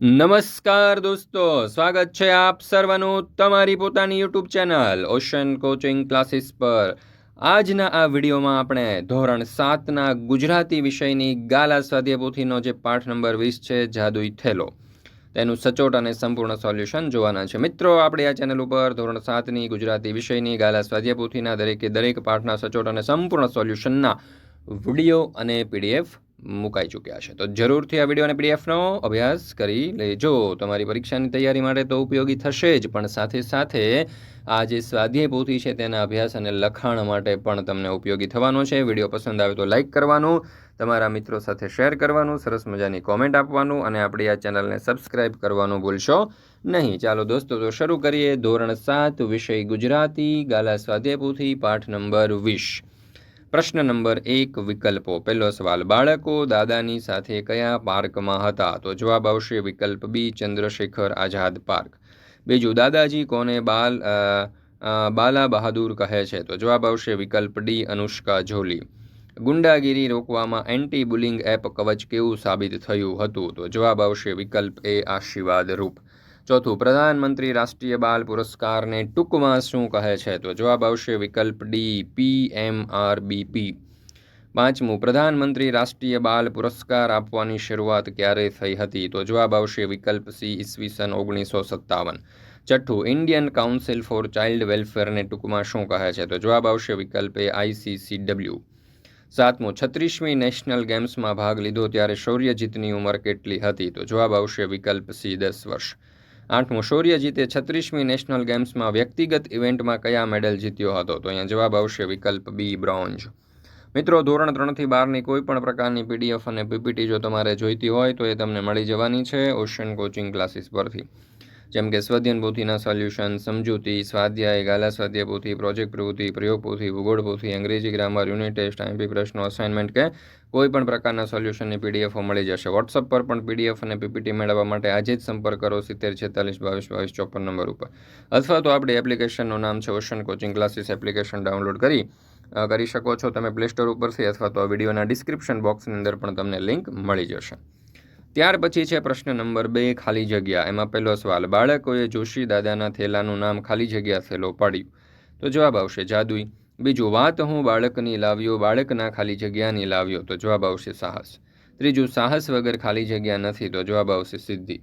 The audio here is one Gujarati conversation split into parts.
નમસ્કાર દોસ્તો, સ્વાગત છે આપ સર્વનું તમારી પોતાની YouTube channel ocean coaching classes પર. આજના આ વિડીયોમાં આપણે ધોરણ સાતના ગુજરાતી વિષયની ગાલા સ્વાધ્યાય પોથીનો જે પાઠ નંબર વીસ છે, જાદુઈ થેલો. તેનું સચોટ અને સંપૂર્ણ સોલ્યુશન જોવાના છે. મિત્રો, આપણે આ ચેનલ ઉપર ધોરણ સાતની ગુજરાતી વિષયની ગાલા સ્વાધ્યાય પોથીના દરેકે દરેક પાઠના સચોટ અને સંપૂર્ણ સોલ્યુશનના વીડિયો અને પીડીએફ મુકાઈ ચૂક્યા છે. તો જરૂરથી આ વીડિયો અને પીડીએફનો અભ્યાસ કરી લેજો. તમારી પરીક્ષાની તૈયારી માટે તો ઉપયોગી થશે જ, પણ સાથે સાથે આ જે સ્વાધ્યાય પોથી છે તેના અભ્યાસ અને લખાણ માટે પણ તમને ઉપયોગી થવાનો છે. વીડિયો પસંદ આવે તો લાઇક કરવાનું, તમારા મિત્રો સાથે શેર કરવાનું, સરસ મજાની કોમેન્ટ આપવાનું અને આપણી આ ચેનલને સબસ્ક્રાઇબ કરવાનું ભૂલશો નહીં. ચાલો દોસ્તો, તો શરૂ કરીએ ધોરણ સાત, વિષય ગુજરાતી, ગાલા સ્વાધ્યાય પોથી પાઠ નંબર વીસ. પ્રશ્ન નંબર એક, વિકલ્પો. પહેલો સવાલ, બાળકો દાદાની સાથે કયા પાર્કમાં હતા? તો જવાબ આવશે વિકલ્પ બી, ચંદ્રશેખર આઝાદ પાર્ક. બીજું, દાદાજી કોને બાલ બાલા બહાદુર કહે છે? તો જવાબ આવશે વિકલ્પ ડી, અનુષ્કા જોલી ગુંડાગીરી રોકવામાં એન્ટી બુલિંગ એપ કવચ કેવું સાબિત થયું હતું? તો જવાબ આવશે વિકલ્પ એ, આશીર્વાદ રૂપ. ચોથું, પ્રધાનમંત્રી રાષ્ટ્રીય બાલ પુરસ્કારને ટૂંકમાં શું કહે છે? તો જવાબ આવશે વિકલ્પ D, P M R BP પાંચમું, પ્રધાનમંત્રી રાષ્ટ્રીય બાલ પુરસ્કાર આપવાની શરૂઆત ક્યારે થઈ હતી? તો જવાબ આવશે વિકલ્પ સી, ઈસવીસન ઓગણીસો સત્તાવન. છઠ્ઠું, ઇન્ડિયન કાઉન્સિલ ફોર ચાઇલ્ડ વેલફેરને ટૂંકમાં શું કહે છે? તો જવાબ આવશે વિકલ્પ એ આઈસીસી ડબલ્યુ. સાતમું, છત્રીસમી નેશનલ ગેમ્સમાં ભાગ લીધો ત્યારે શૌર્યજીતની ઉંમર કેટલી હતી? તો જવાબ આવશે વિકલ્પ સી, દસ વર્ષ. આઠમું શૌર્યજીતે છત્રીસમી નેશનલ ગેમ્સમાં વ્યક્તિગત ઇવેન્ટમાં કયા મેડલ જીત્યો હતો? તો અહીંયા જવાબ આવશે વિકલ્પ બી, બ્રોન્ઝ. મિત્રો, ધોરણ ત્રણથી બારની કોઈ પણ પ્રકારની પીડીએફ અને પીપીટી જો તમારે જોઈતી હોય તો એ તમને મળી જવાની છે ઓશન કોચિંગ ક્લાસીસ પરથી. જેમ કે સ્વધ્યન પોથીના સોલ્યુશન સમજૂતી, સ્વાધ્યાય, ગાલા સ્વાધ્યાય પોથી પ્રોજેક્ટ પ્રવૃત્તિ, પ્રયોગ પોથી, ભૂગોળ પોથી, અંગ્રેજી ગ્રામર યુનિટ ટેસ્ટ આઈમ્પી પ્રશ્નો અસાઇનમેન્ટ કે કોઈ પણ પ્રકારના સોલ્યુશનની પીડીએફો મળી જશે. વોટ્સઅપ પર પણ પીડીએફ અને પીપીટી મેળવવા માટે આજે જ સંપર્ક કરો સિત્તેર છેતાલીસ બાવીસ બાવીસ ચોપન નંબર ઉપર. અથવા તો આપણી એપ્લિકેશનનું નામ છે ocean coaching classes application download કરી કરી શકો છો તમે પ્લે સ્ટોર ઉપરથી અથવા તો આ વિડીયોના ડિસ્ક્રિપ્શન બોક્સની અંદર પણ તમને લિંક મળી જશે. ત્યાર પછી છે પ્રશ્ન નંબર બે, ખાલી જગ્યા. એમાં પહેલો સવાલ, બાળકોએ જોશી દાદાના થેલાનું નામ ખાલી જગ્યા થેલો પાડ્યું? તો જવાબ આવશે જાદુઈ. બીજું, વાત હું બાળકની લાવ્યો, બાળકના ખાલી જગ્યાની લાવ્યો? તો જવાબ આવશે સાહસ. ત્રીજું, સાહસ વગર ખાલી જગ્યા નથી? તો જવાબ આવશે સિદ્ધિ.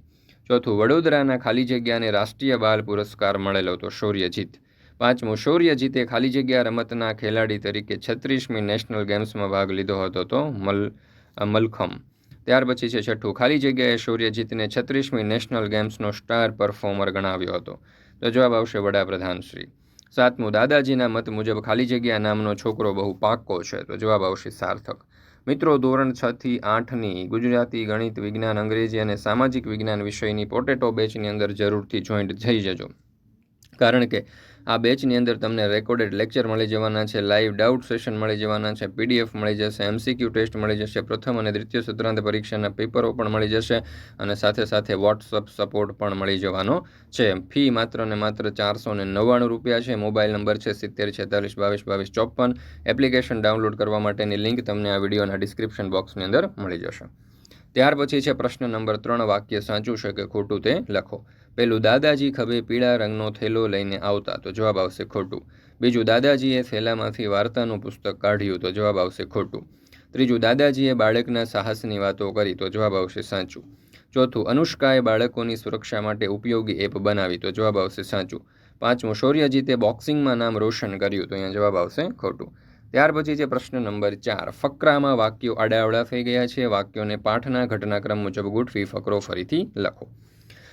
ચોથું, વડોદરાના ખાલી જગ્યાને રાષ્ટ્રીય બાલ પુરસ્કાર મળેલો? તો શૌર્યજીત. પાંચમું, શૌર્યજીતે ખાલી જગ્યા રમતના ખેલાડી તરીકે છત્રીસમી નેશનલ ગેમ્સમાં ભાગ લીધો હતો? તો મલ મલખમ. ત્યાર પછી છે છઠ્ઠું. ખાલી જગ્યાએ સૂર્યજીતને છત્રીસમી નેશનલ ગેમ્સનો સ્ટાર પરફોર્મર ગણાવ્યો હતો. તો જવાબ આવશે વડાપ્રધાન શ્રી. સાતમું, દાદાજીના મત મુજબ ખાલી જગ્યા નામનો છોકરો બહુ પાક્કો છે. તો જવાબ આવશે સાર્થક. મિત્રો, ધોરણ છ થી આઠની ગુજરાતી ગણિત વિજ્ઞાન અંગ્રેજી અને સામાજિક વિજ્ઞાન વિષયની પોટેટો બેચની અંદર જરૂરથી જોઈન્ટ થઈ જજો. કારણ કે આ બેચની અંદર તમને રેકોર્ડેડ લેક્ચર મળી જવાના છે લાઈવ ડાઉટ સેશન મળી જવાના છે પીડીએફ મળી જશે એમસીક્યુ ટેસ્ટ મળી જશે, પ્રથમ અને દ્વિતીય સત્રાંત પરીક્ષાના પેપરો પણ મળી જશે અને સાથે સાથે વોટ્સઅપ સપોર્ટ પણ મળી જવાનો છે. ફી માત્ર ને માત્ર ચારસો ને નવ્વાણું રૂપિયા છે. મોબાઈલ નંબર છે સિત્તેર, છેતાલીસ, બાવીસ બાવીસ, ચોપન. એપ્લિકેશન ડાઉનલોડ કરવા માટેની લિંક તમને આ વિડીયોના ડિસ્ક્રિપ્શન બોક્સની અંદર મળી જશે. ત્યાર પછી છે પ્રશ્ન નંબર ત્રણ, વાક્ય સાચું છે કે ખોટું તે લખો. પેલું દાદાજી ખભે પીળા રંગનો થેલો લઈને આવતા, તો જવાબ આવશે ખોટું. બીજું દાદાજીએ થેલામાંથી વાર્તાનું પુસ્તક કાઢ્યું, તો જવાબ આવશે ખોટું. ત્રીજું, દાદાજીએ બાળકના સાહસની વાતો કરી, તો જવાબ આવશે સાચું. ચોથું, અનુષ્કાએ બાળકોની સુરક્ષા માટે ઉપયોગી એપ બનાવી, તો જવાબ આવશે સાચું. પાંચમું, શૌર્યજીતે બોક્સિંગમાં નામ રોશન કર્યું, તો અહીંયા જવાબ આવશે ખોટું. ત્યાર પછી છે પ્રશ્ન નંબર ચાર. ફકરામાં વાક્યો આડાવડા થઈ ગયા છે, વાક્યોને પાઠના ઘટનાક્રમ મુજબ ગોઠવી, ફકરો ફરીથી લખો.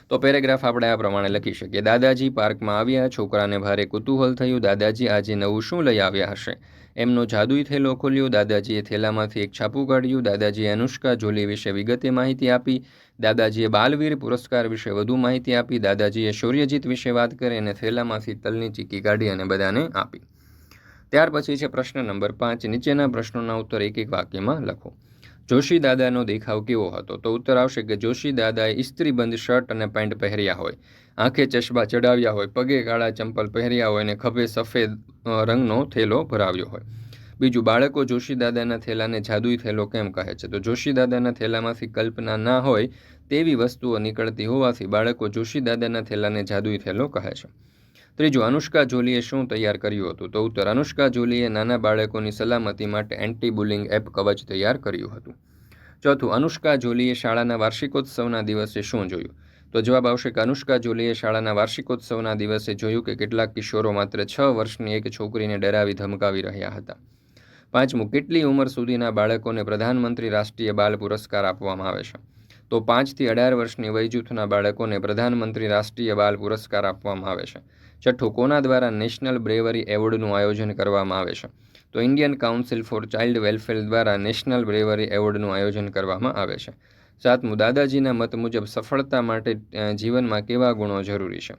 તો પેરેગ્રાફ આપણે આ પ્રમાણે લખી શકીએ. દાદાજી પાર્કમાં આવ્યા, છોકરાને ભારે કુતૂહલ થયું, દાદાજી, આજે નવું શું લઈ આવ્યા હશે? એમનો જાદુઈ થેલો ખોલ્યો, દાદાજીએ થેલામાંથી એક છાપું કાઢ્યું, દાદાજીએ અનુષ્કા જોલી વિશે વિગતે માહિતી આપી, દાદાજીએ બાલવીર પુરસ્કાર વિશે વધુ માહિતી આપી, દાદાજીએ શૌર્યજીત વિશે વાત કરી અને થેલામાંથી તલની ચીકી કાઢી અને બધાને આપી. ત્યાર પછી છે પ્રશ્ન નંબર પાંચ. નીચેના પ્રશ્નોના ઉત્તર એક એક વાક્યમાં લખો. જોશી દાદાનો દેખાવ કેવો હતો? તો ઉત્તર આવશે કે જોશી દાદાએ ઇસ્ત્રીબંધ શર્ટ અને પેન્ટ પહેર્યા હોય. આંખે ચશ્મા ચડાવ્યા હોય, પગે કાળા ચંપલ પહેર્યા હોય અને ખભે સફેદ રંગનો થેલો ભરાવ્યો હોય. બીજું, બાળકો જોશી દાદાના થેલાને જાદુઈ થેલો કેમ કહે છે? તો જોશી દાદાના થેલામાંથી કલ્પના ના હોય તેવી વસ્તુઓ નીકળતી હોવાથી બાળકો જોશી દાદાના થેલાને જાદુઈ થેલો કહે છે. ત્રીજું, અનુષ્કા જોલીએ શું તૈયાર કર્યું હતું? તો ઉત્તર, અનુષ્કા જોલીએ નાના બાળકોની સલામતી માટે એન્ટી બુલિંગ એપ કવચ તૈયાર કર્યું હતું. ચોથું, અનુષ્કા જોલીએ શાળાના વાર્ષિકોત્સવના દિવસે શું જોયું? તો જવાબ આવશે કે, અનુષ્કા જોલીએ શાળાના વાર્ષિકોત્સવના દિવસે જોયું કે કેટલાક કિશોરો માત્ર છ વર્ષની એક છોકરીને ડરાવી ધમકાવી રહ્યા હતા. પાંચમું, કેટલી ઉંમર સુધીના બાળકોને પ્રધાનમંત્રી રાષ્ટ્રીય બાલ પુરસ્કાર આપવામાં આવે છે? તો પાંચથી અઢાર વર્ષની વય જૂથના બાળકોને પ્રધાનમંત્રી રાષ્ટ્રીય બાલ પુરસ્કાર આપવામાં આવે છે. છઠ્ઠું કોના દ્વારા નેશનલ બ્રેવરી એવોર્ડનું આયોજન કરવામાં આવે છે? તો Indian council for child welfare દ્વારા નેશનલ બ્રેવરી એવોર્ડનું આયોજન કરવામાં આવે છે. સાતમું, દાદાજીના મત મુજબ સફળતા માટે જીવનમાં કેવા ગુણો જરૂરી છે?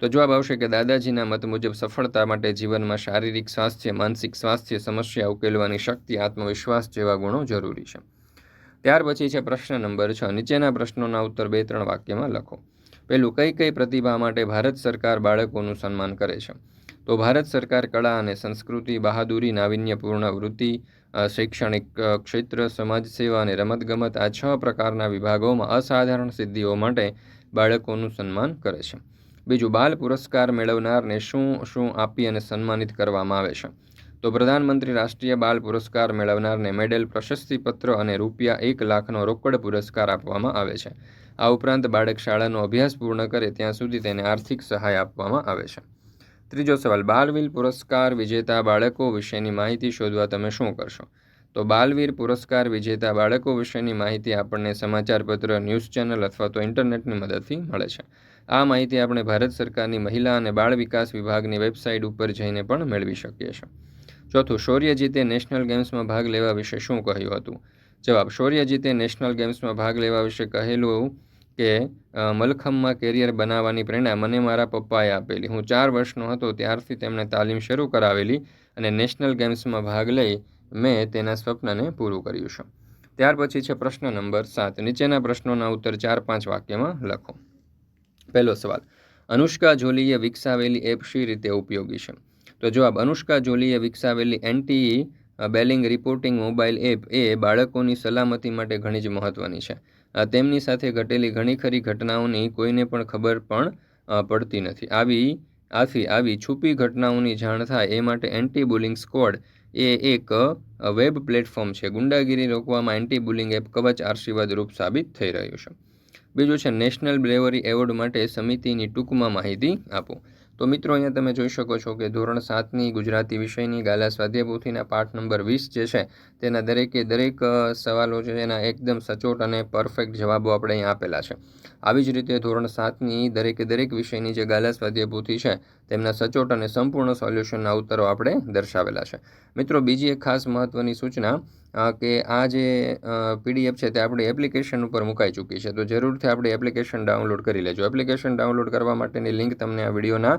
તો જવાબ આવશે કે દાદાજીના મત મુજબ સફળતા માટે જીવનમાં શારીરિક સ્વાસ્થ્ય, માનસિક સ્વાસ્થ્ય સમસ્યા ઉકેલવાની શક્તિ, આત્મવિશ્વાસ જેવા ગુણો જરૂરી છે. ત્યાર પછી છે પ્રશ્ન નંબર છ. નીચેના પ્રશ્નોના ઉત્તર બે ત્રણ વાક્યમાં લખો. પહેલું કઈ કઈ પ્રતિભા માટે ભારત સરકાર બાળકોનું સન્માન કરે છે? તો ભારત સરકાર કળા અને સંસ્કૃતિ, બહાદુરી, નાવિન્યપૂર્ણ વૃત્તિ શૈક્ષણિક ક્ષેત્ર, સમાજ સેવા અને રમતગમત આ છ પ્રકારના વિભાગોમાં અસાધારણ સિદ્ધિઓ માટે બાળકોનું સન્માન કરે છે. બીજું, બાલ પુરસ્કાર મેળવનારને શું શું આપી અને સન્માનિત કરવામાં આવે છે? તો પ્રધાનમંત્રી રાષ્ટ્રીય બાલ પુરસ્કાર મેળવનારને મેડલ, પ્રશસ્તિપત્ર અને રૂપિયા એક લાખનો રોકડ પુરસ્કાર આપવામાં આવે છે. આ ઉપરાંત બાળક શાળાનો અભ્યાસ પૂર્ણ કરે ત્યાં સુધી તેને આર્થિક સહાય આપવામાં આવે છે. ત્રીજો સવાલ, બાલવીર પુરસ્કાર વિજેતા બાળકો વિશેની માહિતી શોધવા તમે શું કરશો? તો બાલવીર પુરસ્કાર વિજેતા બાળકો વિશેની માહિતી આપણને સમાચારપત્ર, ન્યૂઝ ચેનલ અથવા તો ઇન્ટરનેટની મદદથી મળે છે. આ માહિતી આપણે ભારત સરકારની મહિલા અને બાળ વિકાસ વિભાગની વેબસાઇટ ઉપર જઈને પણ મેળવી શકીએ છીએ. ચોથું, શૌર્યજીતે નેશનલ ગેમ્સમાં ભાગ લેવા વિશે શું કહ્યું હતું? જવાબ, શૌર્યજીતે નેશનલ ગેમ્સમાં ભાગ લેવા વિશે કહેલું કે મલખમમાં કેરિયર બનાવવાની પ્રેરણા મને મારા પપ્પાએ આપેલી. હું ચાર વર્ષનો હતો, ત્યારથી તેમણે તાલીમ શરૂ કરાવેલી અને નેશનલ ગેમ્સમાં ભાગ લઈ મેં તેના સ્વપ્નને પૂરું કર્યું છે. ત્યાર પછી છે પ્રશ્ન નંબર સાત. નીચેના પ્રશ્નોના ઉત્તર ચાર પાંચ વાક્યમાં લખો. પહેલો સવાલ. અનુષ્કા જોલીએ વિકસાવેલી એપ શી રીતે ઉપયોગી છે? તો જવાબ, અનુષ્કા જોલીએ વિકસાવેલી anti bullying reporting mobile app એ બાળકોની સલામતી માટે ઘણી જ મહત્ત્વની છે. તેમની સાથે ઘટેલી ઘણી ખરી ઘટનાઓની કોઈને પણ ખબર પણ પડતી નથી. આવી, આથી આવી છુપી ઘટનાઓની જાણ થાય એ માટે એન્ટી બુલિંગ સ્કોડ એ એક વેબ પ્લેટફોર્મ છે. ગુંડાગીરી રોકવામાં એન્ટી બુલિંગ એપ કવચ આશીર્વાદ રૂપ સાબિત થઈ રહ્યું છે. બીજું છે, નેશનલ બ્રેવરી એવોર્ડ માટે સમિતિની ટૂંકમાં માહિતી આપો. તો મિત્રો અહીંયા તમે જોઈ શકો છો કે ધોરણ સાતની ગુજરાતી વિષયની ગાલા સ્વાધ્યાયપોથીના પાઠ નંબર વીસ જે છે, તેના દરેકે દરેક સવાલો છે એના એકદમ સચોટ અને પરફેક્ટ જવાબો આપણે અહીંયા આપેલા છે. આવી જ રીતે ધોરણ સાતની દરેકે દરેક વિષયની જે ગાલા સ્વાધ્યાયપોથી છે, તેમના સચોટ અને સંપૂર્ણ સોલ્યુશનના ઉત્તરો આપણે દર્શાવેલા છે. મિત્રો બીજી એક ખાસ મહત્ત્વની સૂચના કે આ જે પીડીએફ છે તે આપણી એપ્લિકેશન ઉપર મુકાઈ ચૂકી છે. તો જરૂરથી આપણે એપ્લિકેશન ડાઉનલોડ કરી લેજો. એપ્લિકેશન ડાઉનલોડ કરવા માટેની લિંક તમને આ વિડીયોના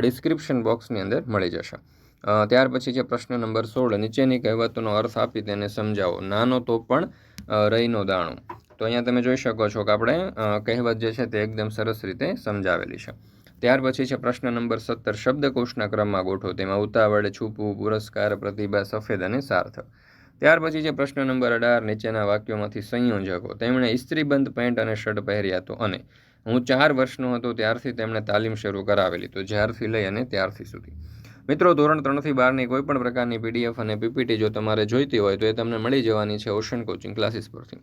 ડિસ્ક્રિપ્શન બોક્સની અંદર મળી જશે. ત્યાર પછી છે પ્રશ્ન નંબર સોળ. નીચેની કહેવતોનો અર્થ આપી તેને સમજાવો. નાનો તો પણ રહીનો દાણો. તો અહીંયા તમે જોઈ શકો છો કે આપણે કહેવત જે છે તે એકદમ સરસ રીતે સમજાવેલી છે. ત્યાર પછી છે પ્રશ્ન નંબર સત્તર. શબ્દકોશના ક્રમમાં ગોઠવો. તેમાં ઉતાવળ, છૂપવું, પુરસ્કાર, પ્રતિભા, સફેદ અને સાર્થક. ત્યાર પછી છે પ્રશ્ન નંબર અઢાર નીચેના વાક્યોમાંથી સંયોજકો, તેમણે ઇસ્ત્રીબંધ પેન્ટ અને શર્ટ પહેર્યા હતો અને? હું ચાર વર્ષનો હતો, ત્યારથી તેમણે તાલીમ શરૂ કરાવેલી તો જ્યારથી લઈ અને ત્યારથી સુધી. મિત્રો, ધોરણ ત્રણથી બારની કોઈ પણ પ્રકારની પીડીએફ અને પીપીટી જો તમારે જોઈતી હોય તો એ તમને મળી જવાની છે ઓશન કોચિંગ ક્લાસીસ પરથી.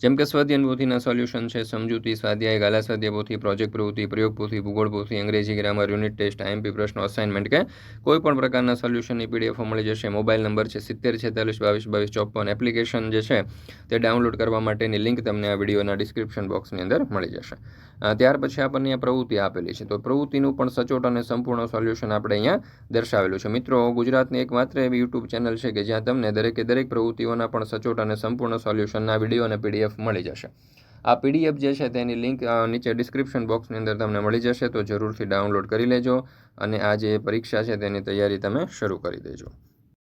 જેમ કે સ્વાધ્યાયન પોથીના સોલ્યુશન છે, સમજૂતી, સ્વાધ્યાય ગાલા સ્વાધ્યાય પ્રોજેક્ટ પ્રવૃત્તિ પ્રયોગ પોથી ભૂગોળ પોથી અંગ્રેજી ગ્રામર યુનિટ ટેસ્ટ આઈએમપી પ્રશ્નો અસાઇનમેન્ટ કે કોઈ પણ પ્રકારના સોલ્યુશનની પીડીએફ મળી જશે. મોબાઈલ નંબર છે સિત્તેર, છેતાલીસ, બાવીસ બાવીસ ચોપન એપ્લિકેશન જે છે તે ડાઉનલોડ કરવા માટેની લિંક તમને આ વિડીયોના ડિસ્ક્રિપ્શન બોક્સની અંદર મળી જશે. ત્યાર પછી આપણને આ પ્રવૃત્તિ આપેલી છે. તો પ્રવૃત્તિનું પણ સચોટ અને સંપૂર્ણ સોલ્યુશન આપણે અહીંયા દર્શાવેલું છે. મિત્રો, ગુજરાતની એકમાત્ર એવી યુટ્યુબ ચેનલ છે કે જ્યાં તમને દરેકે દરેક પ્રવૃત્તિઓના પણ સચોટ અને સંપૂર્ણ સોલ્યુશનના વીડિયો અને પીડીએફ મળી જશે. આ પીડીએફ જે છે તેની લિંક નીચે ડિસ્ક્રિપ્શન બોક્સની અંદર તમને મળી જશે, તો જરૂરથી ડાઉનલોડ કરી લેજો અને આ જે પરીક્ષા છે તેની તૈયારી તમે શરૂ કરી દેજો.